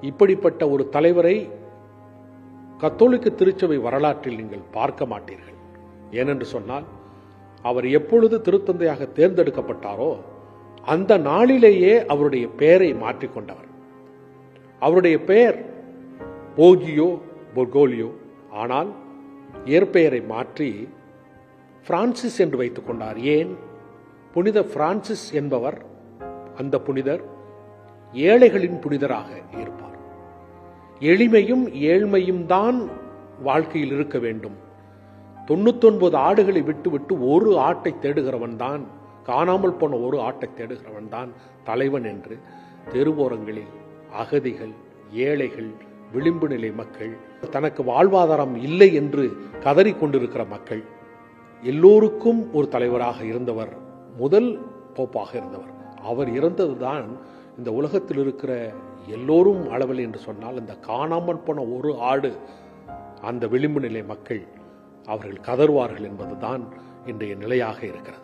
இப்படிப்பட்ட ஒரு தலைவரை கத்தோலிக்க திருச்சபை வரலாற்றில் நீங்கள் பார்க்க மாட்டீர்கள். ஏனென்று சொன்னால் அவர் எப்பொழுது திருத்தந்தையாக தேர்ந்தெடுக்கப்பட்டாரோ அந்த நாளிலேயே அவருடைய பெயரை மாற்றிக்கொண்டவர். அவருடைய பெயர் போகியோ பொர்கோலியோ ஆனால் இயற்பெயரை மாற்றி பிரான்சிஸ் என்று வைத்துக் கொண்டார். ஏன்? புனித பிரான்சிஸ் என்பவர் அந்த புனிதர் ஏழைகளின் புனிதராக இருப்பார். எளிமையும் ஏழ்மையும் தான் வாழ்க்கையில் இருக்க வேண்டும். தொண்ணூத்தொன்பது ஆடுகளை விட்டுவிட்டு ஒரு ஆட்டை தேடுகிறவன் தான் காணாமல் போன ஒரு ஆட்டை தேடுகிறவன் தான் தலைவன் என்று தெருவோரங்களில் அகதிகள் ஏழைகள் விளிம்பு நிலை மக்கள் தனக்கு வாழ்வாதாரம் இல்லை என்று கதறிக் கொண்டிருக்கிற மக்கள் எல்லோருக்கும் ஒரு தலைவராக இருந்தவர் முதல் போப்பாக இருந்தவர். அவர் இறந்ததுதான் இந்த உலகத்தில் இருக்கிற எல்லோரும் அளவில் என்று சொன்னால் இந்த காணாமல் போன ஒரு ஆடு அந்த விளிம்பு நிலை மக்கள் அவர்கள் கதறுவார்கள் என்பதுதான் இன்றைய நிலையாக இருக்கிறது.